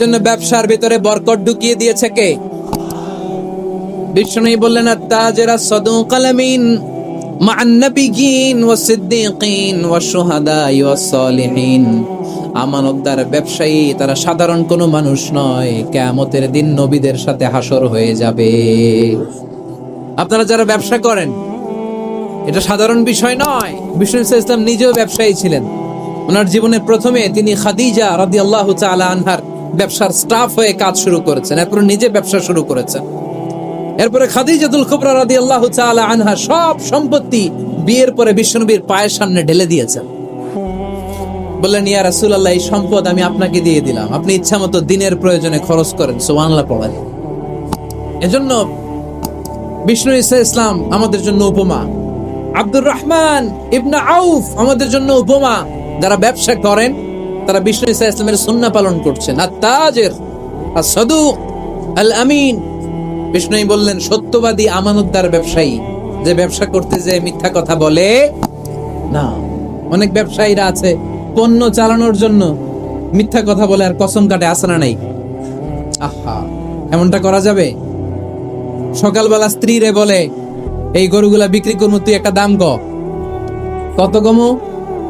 জন্য ব্যবসার ভিতরে বরকট ঢুকিয়ে দিয়েছে কে? বিষ্ণু বললেন আত্তাজেরা সদু কালামিন আমানতদার ব্যবসায়ী, তারা সাধারণ কোনো মানুষ নয় কেমতের দিন নবীদের সাথে হাসর হয়ে যাবে। আপনারা যারা ব্যবসা করেন, এটা সাধারণ বিষয় নয়। বিষ্ণু ইসলাম নিজেও ব্যবসায়ী ছিলেন। ওনার জীবনের প্রথমে তিনি খাদিজা রাদি আল্লাহ আনহার ব্যবসার স্টাফ হয়ে কাজ শুরু করেছেন, এরপর নিজে ব্যবসা শুরু করেছেন। এরপরে খাদিজাতুল কুবরা রাদিয়াল্লাহু তাআলা আনহা সব সম্পত্তি বিয়ের পরে বিশ্বনবীর পায়ের সামনে ঢেলে দিয়েছেন। বললেন, ইয়া রাসূলুল্লাহ, এই সম্পদ আমি আপনাকে দিয়ে দিলাম। আপনি ইচ্ছামতো দিনের প্রয়োজনে খরচ করেন, সুবহানাল্লাহ পড়েন। এজন্য বিষ্ণু ঈসা ইসলাম আমাদের জন্য উপমা। আব্দুর রহমান ইবনা আউফ আমাদের জন্য উপমা। যারা ব্যবসা করেন তারা বিষ্ণু ঈসা ইসলামের সুন্নাহ পালন করছেন। আর তাজের, আর সদুক আল আমিন। বিষ্ণুই বললেন, সত্যবাদী আমানতদার ব্যবসায়ী, যে ব্যবসা করতে যে মিথ্যা কথা বলে, না। অনেক ব্যবসায়ীরা আছে, পণ্য চালানোর জন্য মিথ্যা কথা বলে, আর কসম কাটে, আসনা নাই। আহা, এমনটা করা যাবে? সকালবেলা স্ত্রীরে বলে, এই গরুগুলা বিক্রি করব, তুই একটা দাম কত কমু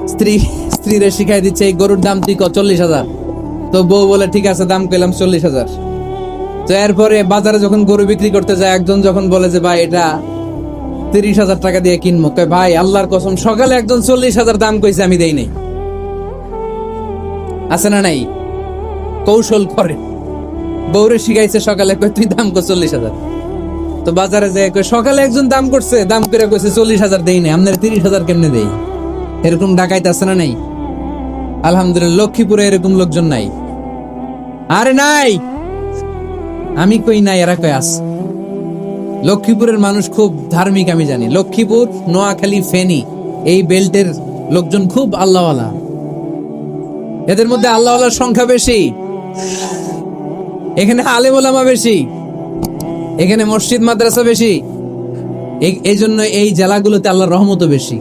স্ত্রী স্ত্রী রে শিখাই দিচ্ছে, এই গরুর দাম তুই চল্লিশ হাজার। তো বউ বলে, ঠিক আছে, দাম কইলাম চল্লিশ হাজার। তো এরপরে বাজারে যখন গরু বিক্রি করতে যায়, একজন যখন বলে যে, ভাই, এটা তিরিশ হাজার টাকা দিয়ে কিনবো। ভাই, আল্লাহর কসম, সকালে একজন চল্লিশ হাজার দাম কইছে, আমি দেই নাই। আছে না নাই? কৌশল করে। বউরে শিখাইছে সকালে, কয়, তুই দাম কর চল্লিশ হাজার। তো বাজারে যায়, কয়, সকালে একজন দাম করছে, দাম করে কইছে চল্লিশ হাজার দেই নাই আপনার তিরিশ হাজার কেমনে দেই? এরকম ডাকাইতে আছে না নাই? আলহামদুলিল্লাহ, লক্ষ্মীপুরে এরকম লোকজন নাই। আরে নাই! আমি কই না এরা কই আস লক্ষ্মীপুরের মানুষ খুব ধার্মিক, আমি জানি। লক্ষ্মীপুর, নোয়াখালী, ফেনী, এই বেল্টের লোকজন খুব আল্লাহওয়ালা। এদের মধ্যে আল্লাহওয়ালার সংখ্যা বেশি। এখানে আলেম ওলামা বেশি। এখানে মসজিদ, মাদ্রাসা বেশি। এই- জন্য এই জেলাগুলোতে আল্লাহর রহমতও বেশি।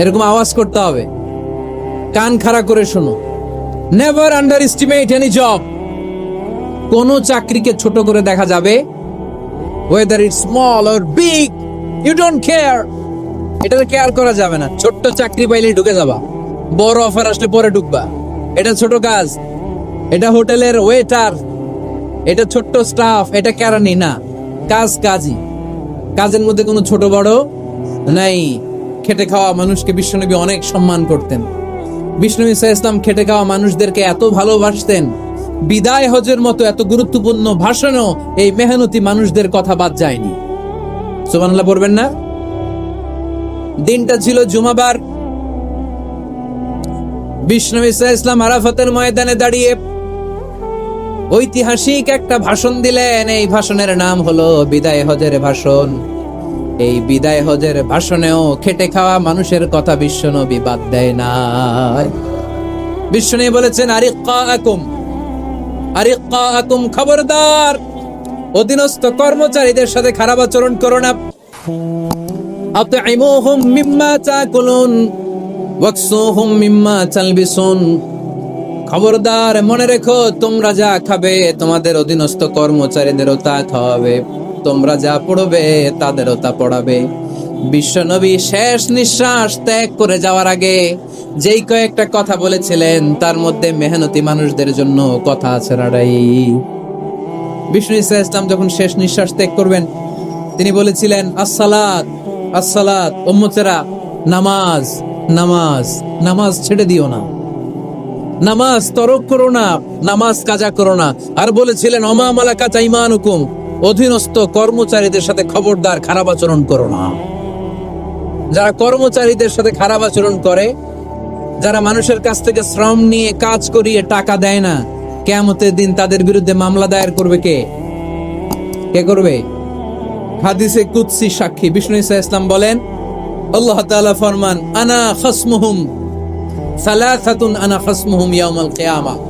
এরকম আওয়াজ করতে হবে। কান খাড়া করে শোনো। Never underestimate any job কোনো চাকরিকে ছোট করে দেখা যাবে whether it small or big you don't care এটাতে কেয়ার করা যাবে না। ছোট্ট চাকরি পাইলে ঢুকে যাবা। বড় অফার আসলে পরে ঢুকবা। এটা ছোট কাজ। এটা হোটেলের ওয়েটার এটা ছোট্ট স্টাফ এটা কেরানি না। কাজ কাজই। কাজের মধ্যে কোনো ছোট বড় নাই। খেটে খাওয়া মানুষকে বিশ্বনবী অনেক সম্মান করতেন। বিষ্ণু ইসা ইসলাম খেটে খাওয়া মানুষদেরকে এত ভালোবাসতেন। বিদায় হজের মতো এত গুরুত্বপূর্ণ ভাষণও এই মেহনতি মানুষদের কথা বাদ যায়নি। সুবহানাল্লাহ, পড়বেন না? দিনটা ছিল জুমাবার। বিষ্ণু ইসা ইসলাম আরাফাতের ময়দানে দাঁড়িয়ে ঐতিহাসিক একটা ভাষণ দিলেন। এই ভাষণের নাম হলো বিদায় হজের ভাষণ। এই বিদায় হজের ভাষণেও খেটে খাওয়া মানুষের কথা বিশ্বনবী বাদ দেয় না বিশ্বনবী বলেছেন আরিকাকুম আরিকাকুম খবরদার। অধীনস্থ কর্মচারীদের সাথে খারাপ আচরণ করো না। খবরদার, মনে রেখো, তোমরা যা খাবে তোমাদের অধীনস্থ কর্মচারীদেরও তা খাওয়াবে। তোমরা যা পড়বে, তাদেরও তা পড়াবে। বিশ্বনবী শেষ নিঃশ্বাস ত্যাগ করে যাওয়ার আগে যেই কয়েকটা কথা বলেছিলেন, তার মধ্যে মেহনতি মানুষদের জন্য কথা আছে বিষ্ণু ইসা ইসলাম যখন শেষ নিঃশ্বাস ত্যাগ করবেন, তিনি বলেছিলেন, আসসালাত আসসালাত, উম্মতেরা, নামাজ নামাজ নামাজ ছেড়ে দিও না। নামাজ তরক করো না, নামাজ কাজা করো না। আর বলেছিলেন, অমা মালাকা চাইমান হুকুম অধীনস্থ কর্মচারীদের সাথে খবরদার খারাপ আচরণ করো না। যারা কর্মচারীদের সাথে খারাপ আচরণ করে, যারা মানুষের কাছ থেকে শ্রম নিয়ে কাজ করিয়ে টাকা দেয় না, কেয়ামতের দিন তাদের বিরুদ্ধে মামলা দায়ের করবে কে? কে করবে? হাদিসে কুৎসি সাক্ষী, বিষ্ণু ইসা ইসলাম বলেন, আল্লাহ তাআলা ফরমান, আনা খাসমুহুম, সালাসাতুন আনা খাসমুহুম ইয়াউমাল কিয়ামা।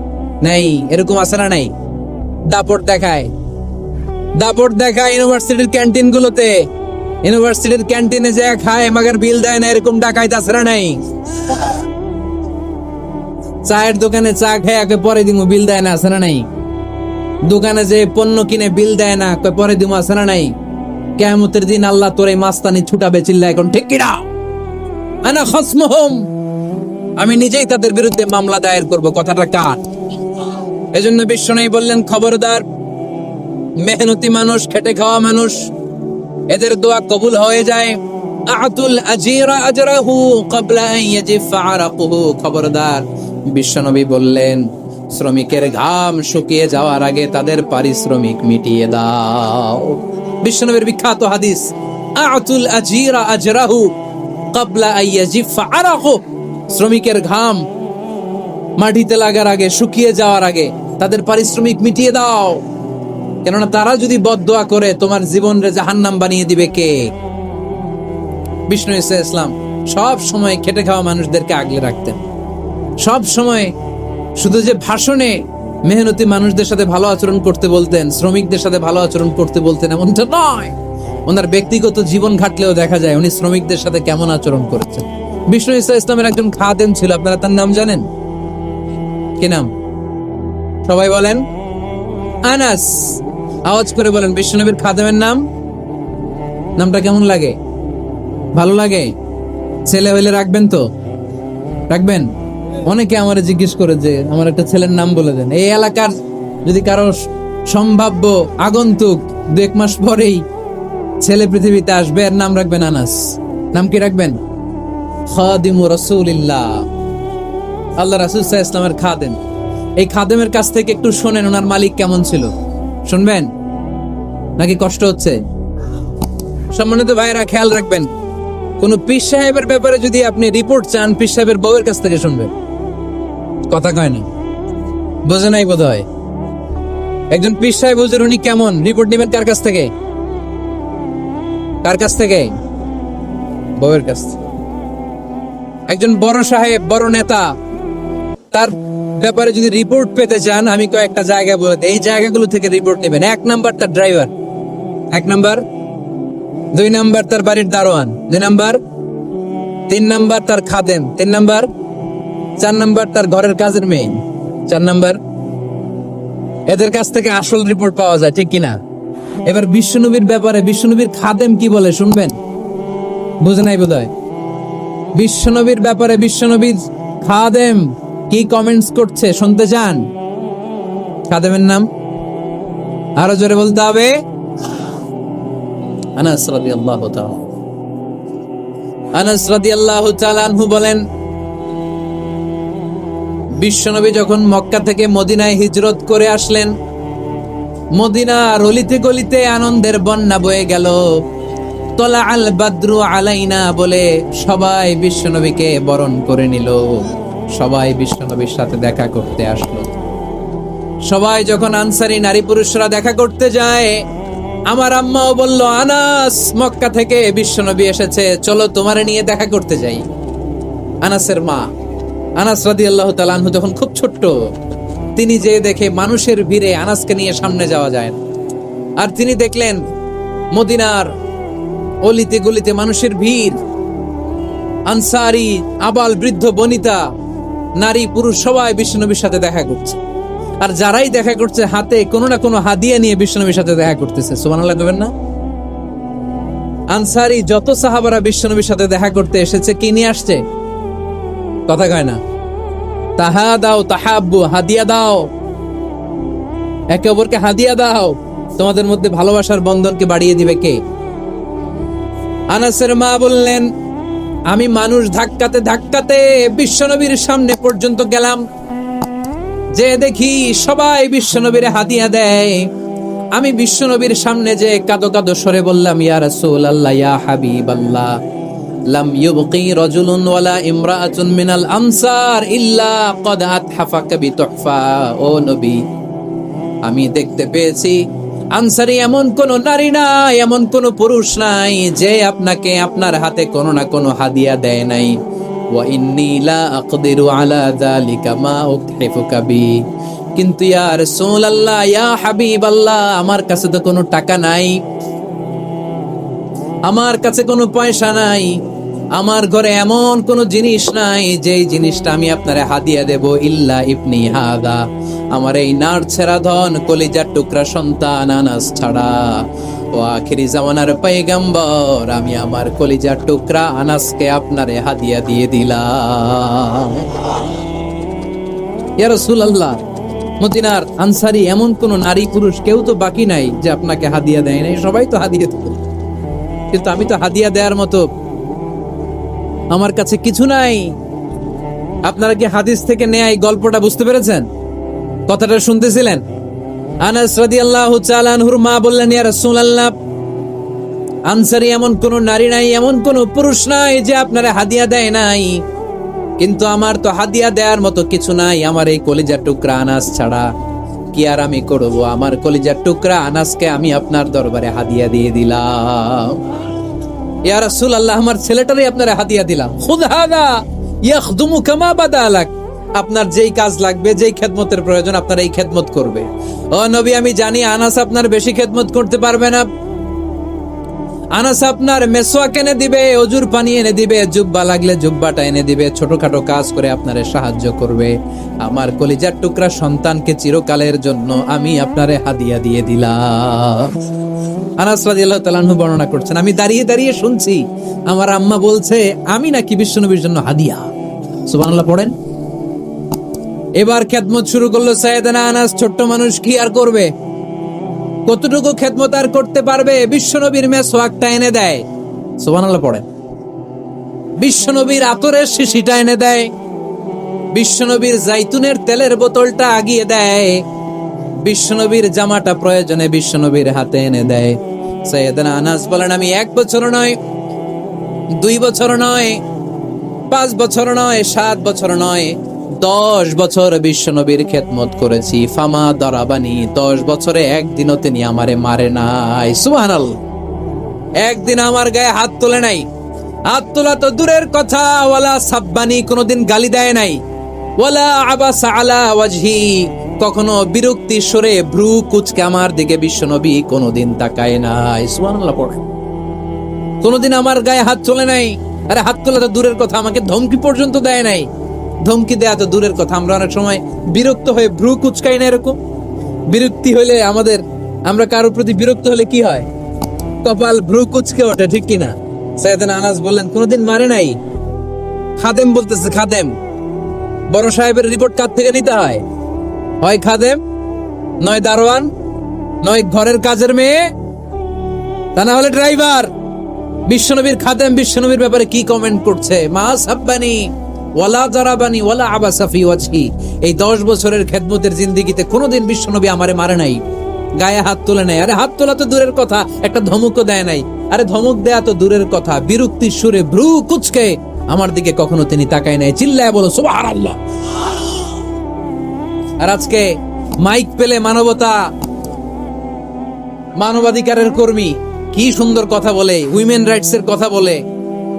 নাই, এরকম আছে না নাই? দাপট দেখায়। দাপট দেখায় ইউনিভার্সিটির ক্যান্টিন গুলোতে ইউনিভার্সিটির ক্যান্টিনে যে খায়, মাগার বিল দেয় না, এরকম ডাকাইতে আছে নাই? চায়ের দোকানে চা খেয়ে একে পরে দিমু, বিল দেয় না, আছে নাই? দোকানে যে পণ্য কিনে বিল দেয় না পরে দিমু, আছে না নাই? কেয়ামতের দিন আল্লাহ তোর এই মাস্তানি ছুটাবে চিল্লা এখন, ঠিক কিনা? আনা খসমহম। আমি নিজেই তাদের বিরুদ্ধে মামলা দায়ের করব, কথাটা কার? এজন্য বিশ্ব নেই বললেন, খবরদার, মেহনতি মানুষ, খেটে খাওয়া মানুষ, এদের দোয়া কবুল হয়ে যায়। আতুল আজিরা আজরাহু ক্বাবলা ইয়াজিফা আরাকুহু। খবরদার, বিশ্বনবী বললেন, শ্রমিকের ঘাম শুকিয়ে যাওয়ার আগে তাদের পারিশ্রমিক মিটিয়ে দাও। বিশ্বনবীর বিখ্যাত হাদিস, আতুল আজিরা আজরাহু ক্বাবলা ইয়াজিফা আরাকুহু। শ্রমিকের ঘাম মাটিতে লাগার আগে, শুকিয়ে যাওয়ার আগে তাদের পারিশ্রমিক মিটিয়ে দাও। কেননা তারা যদি বদদোয়া করে, তোমার জীবন রে জাহান্নাম বানিয়ে দিবে কে? বিষ্ণু ইসা ইসলাম সব সময় খেটে খাওয়া মানুষদেরকে আগলে রাখতেন। সব সময় শুধু যে ভাষণে মেহনতি মানুষদের সাথে ভালো আচরণ করতে বলতেন, শ্রমিকদের সাথে ভালো আচরণ করতে বলতেন এমনটা নয়। ওনার ব্যক্তিগত জীবন ঘাটলেও দেখা যায় উনি শ্রমিকদের সাথে কেমন আচরণ করেছেন। বিষ্ণু ইসা ইসলামের একজন খাদেম ছিল, আপনারা তার নাম জানেন? কি নাম? সবাই বলেন, আনাস, আওয়াজ করে বলেন, বিশ্বনবীর খাদেমের নাম? নামটা কেমন লাগে? ভালো লাগে? ছেলে হইলে রাখবেন তো? রাখবেন? অনেকে আমার জিজ্ঞেস করে যে, আমার একটা ছেলের নাম বলে দেন। এই এলাকার যদি কারও সম্ভাব্য আগন্তুক দু এক মাস পরেই ছেলে পৃথিবীতে আসবে, এর নাম রাখবেন আনাস। নাম কি রাখবেন? খাদিমু রসুলিল্লাহ। আল্লাহ রাসুল সাহা ইসলামের খাদেম। এই খাদেমের কাছ থেকে একটু শোনেন, ওনার মালিক কেমন ছিল। শুনবেন? নাকি কষ্ট হচ্ছে? সম্মানিত ভাইরা খেয়াল রাখবেন, কোন পীর সাহেবের ব্যাপারে যদি আপনি রিপোর্ট চান, পীর সাহেবের বউয়ের কাছ থেকে শুনবেন। কথা কয় না। বোঝে নাই বোধ হয় একজন পীর সাহেব, হুজুর, উনি কেমন? রিপোর্ট নেবেন কার কাছ থেকে? কার কাছ থেকে? বউয়ের কাছ একজন বড় সাহেব, বড় নেতা, তার ব্যাপারে যদি রিপোর্ট পেতে চান, আমি কয়েকটা জায়গা বলে এই জায়গাগুলো থেকে রিপোর্ট নেবেন। এক নাম্বার তার ড্রাইভার এক নাম্বার দুই নাম্বার তার বাড়ির দারোয়ান। দুই নাম্বার তিন নাম্বার তার খাদেম। তিন নাম্বার চার নাম্বার তার ঘরের কাজের মেয়ে। চার নাম্বার এদের কাছ থেকে আসল রিপোর্ট পাওয়া যায়, ঠিক কিনা? এবার বিশ্বনবীর ব্যাপারে, বিশ্বনবীর খাদেম কি বলে শুনবেন? বুঝে নাই বোধ হয় বিশ্বনবীর ব্যাপারে বিশ্বনবীর খাদেম কি কমেন্টস করছে? শুনতে চান? খাদেমের নাম? আরও জোরে বলতে হবে। আনাস রাদিয়াল্লাহু তাআলা। আনাস রাদিয়াল্লাহু তাআলা আনহু বলেন, বিশ্বনবী যখন মক্কা থেকে মদিনায় হিজরত করে আসলেন, মদিনার অলিতে গলিতে আনন্দের বন্যা বয়ে গেল। তলা আল বাদ্রু আলাইনা বলে সবাই বিশ্বনবীকে বরণ করে নিল। সবাই বিশ্বনবীর সাথে দেখা করতে আসলো। সবাই যখন আনসারি নারী পুরুষরা দেখা করতে যায়, আমার আম্মাও বলল, আনাস, মক্কা থেকে বিশ্বনবী এসেছে, চলো তোমারে নিয়ে দেখা করতে যাই। আনাসের মা, আনাস রাদি আল্লাহ তালানহু তখন খুব ছোট্ট, তিনি যে দেখে মানুষের ভিড়ে আনাসকে নিয়ে সামনে যাওয়া যায় না। আর তিনি দেখলেন, মদিনার অলিতে গলিতে মানুষের ভিড়। আনসারি আবাল বৃদ্ধ বনিতা নারী, পুরুষ, সবাই বিশ্বনবীর সাথে দেখা করছে। আর যারাই দেখা করছে, হাতে কোনো না কোনো হাদিয়া নিয়ে বিশ্বনবীর সাথে দেখা করতেছে। সুবহানাল্লাহ কবেন না? আনসারি, যত সাহাবারা বিশ্বনবীর সাথে দেখা করতে এসেছে, কি নিয়ে আসছে? কথা কয় না। তাহা দাও, তাহাব্বু, হাদিয়া দাও। একে অপরকে হাদিয়া দাও। তোমাদের মধ্যে ভালোবাসার বন্ধনকে বাড়িয়ে দিবে কে? আনাসের মা বললেন আমি মানুষ ধাক্কাতে ধাক্কাতে বিশ্বনবীর সামনে পর্যন্ত গেলাম। যে দেখি সবাই বিশ্বনবীর হাদিয়া দেয়। আমি বিশ্বনবীর সামনে যে কাদো কাদো সরে বললাম, ইয়া রাসূল আল্লাহ ইয়া হাবিব আল্লাহ লাম ইউবকি রাজুলুন ওয়ালা ইমরাআতুন মিনাল আনসার ইল্লা ক্বাদ আতহাফাকা বিতুহফা। ও নবী, আমি দেখতে পেয়েছি আনসারি, এমন কোন নারী নাই, এমন কোন পুরুষ নাই, যে আপনাকে আপনার হাতে কোনো না কোনো হাদিয়া দেয় নাই। কিন্তু ইয়া রাসূলুল্লাহ, ইয়া হাবিবাল্লাহ, আমার কাছে তো কোনো টাকা নাই। আমার কাছে কোনো পয়সা নাই। আমার ঘরে এমন কোনো জিনিস নাই, যেই জিনিসটা আমি আপনারে হাদিয়া দেব, ইল্লা ইবনি হাদা। আমার এই নার ছেড়া ধন, কলিজার টুকরা সন্তান, আনাস ছাড়া। ও আখিরি জামানার পয়গাম্বর, আমি আমার কলিজার টুকরা, আনাসকে আপনারে হাদিয়া দিয়ে দিলাম। ইয়া রাসূলুল্লাহ, মদিনার আনসারি এমন কোন নারী পুরুষ কেউ তো বাকি নাই, যে আপনাকে হাদিয়া দেয় নাই, সবাই তো হাদিয়া দেয় কিন্তু আমি তো হাদিয়া দেওয়ার মতো আমার কাছে কিছু নাই। আপনারা কি হাদিস থেকে নেয়া এই গল্পটা বুঝতে পেরেছেন? কথাটা শুনতেছিলেন? আনাস রাদিয়াল্লাহু তাআলা আনহুর মা বললেন, ইয়া রাসূলুল্লাহ, আনসারি এমন কোন নারী নাই, এমন কোন পুরুষ নাই যে আপনারা হাদিয়া দেয় নাই। কিন্তু আমার তো হাদিয়া দেওয়ার মতো কিছু নাই, আমার এই কলিজার টুকরা আনাস ছাড়া কি আর আমি করব? আমার কলিজার টুকরা আনাসকে আমি আপনার দরবারে হাদিয়া দিয়ে দিলাম। ইয়া রাসূল আল্লাহ আমার ছেলেটারই আপনারা হাদিয়া দিলাম। খুদ হাদা ইয়াখদুমু কামা বাদালাক। আপনার যেই কাজ লাগবে, যেই খেদমতের প্রয়োজন আপনার এই খেদমত করবে। ও নবী, আমি জানি আনাস আপনার বেশি খেদমত করতে পারবে না। আনাস আপনার মেসোয়াক এনে দিবে, অজুর পানি এনে দিবে, জুব্বা লাগলে জুব্বাটা এনে দিবে, ছোটখাটো কাজ করে আপনারে সাহায্য করবে। আমার কলিজার টুকরা সন্তানকে চিরকালের জন্য আমি আপনারে হাদিয়া দিয়ে দিলাম। আনাস রাদিয়াল্লাহু তাআলা বর্ণনা করছেন, আমি দাঁড়িয়ে দাঁড়িয়ে শুনছি, আমার আম্মা বলছে, আমি নাকি বিশ্বনবীর জন্য হাদিয়া। সুবহানাল্লাহ, পড়েন। এবার খেদমত শুরু করল, সাইয়েদানা আনাস, ছোট্ট মানুষ কি আর করবে? কতটুকু খেদমত আর করতে পারবে, বিশ্বনবীর মেসওয়াকটা এনে দেয়। সুবহানাল্লাহ, পড়েন। বিশ্বনবীর আতরের শিশিটা এনে দেয়। বিশ্বনবীর জাইতুনের তেলের বোতলটা আগিয়ে দেয়। বিশ্বনবীর জামাটা প্রয়োজনে বিশ্বনবীর হাতে এনে দেয়। সৈয়দনা আনাস বলেন, আমি এক বছর নয়, দুই বছর নয়, পাঁচ বছর নয়, সাত বছর নয় দশ বছর বিশ্বনবীর খেদমত করেছি। ফামা দরাবানি, দশ বছরে একদিনও তিনি আমারে মারে নাই। সুবহানাল একদিন আমার গায়ে হাত তোলে নাই। হাত তোলা তো দূরের কথা। ওয়ালা সাব্বানি কোনোদিন গালি দেয় নাই। ওয়ালা আবাসা আলা ওয়াজহি। কখনো বিরক্তি সরে ভ্রু কুচকে আমার দিকে বিশ্বনবী কোনোদিন তাকায় নাই। সুবহানাল্লাহ পড়ে। কোনোদিন আমার গায়ে হাত চলে নাই। আরে হাত তোলা তো দূরের কথা, আমাকে ধমকি পর্যন্ত দেয় নাই। ধমকি দেয়া তো দূরের কথা। আমরা অনেক সময় বিরক্ত হয়ে ভ্রু কুচকাই না এরকম। বিরক্তি হলে আমাদের, আমরা কারোর প্রতি বিরক্ত হলে কি হয়? কপাল ভ্রু কুচকে ওঠে, ঠিক কিনা? সৈয়দান আনাস বললেন, কোনোদিন মারে নাই? খাদেম বলতেছে, খাদেম, বড় সাহেবের রিপোর্ট কার থেকে নিতে হয়? হয় খাদেম, নয় দারোয়ান, নয় ঘরের কাজের মেয়ে, তা না হলে ড্রাইভার। বিশ্বনবীর খাদেম, বিশ্বনবীর ব্যাপারে কি কমেন্ট করছে? মা সাব্বানি ওয়ালা জারাবানি ওয়ালা এই দশ বছরের খেদমতের জিন্দিগিতে কোনোদিন বিশ্বনবী আমারে মারে নাই। গায়ে হাত তোলে নাই। আরে হাত তোলা তো দূরের কথা, একটা দেয় নাই। আরে ধমক দেয়া তো দূরের কথা। সুরে ভ্রু কুচকে আমার দিকে কখনো তিনি তাকায় নাই। চিল্লায় বলো, সুবহানাল্লাহ। আর আজকে মাইক পেলে মানবতা, মানবাধিকারের কর্মী কি সুন্দর কথা বলে, উইমেন রাইটস এর কথা বলে।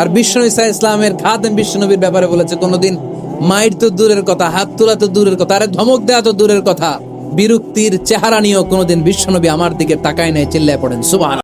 আর বিষ্ণু ইসা ইসলামের খাদেম বিশ্বনবীর ব্যাপারে বলেছে, কোনোদিন মাইট তো দূরের কথা, হাত তোলা তো দূরের কথা, আরে ধমক দেওয়া তো দূরের কথা, বিরক্তির চেহারা নিয়েও কোনোদিন বিশ্বনবী আমার দিকে তাকায় নাই, চিল্লায় পড়েন সুবহান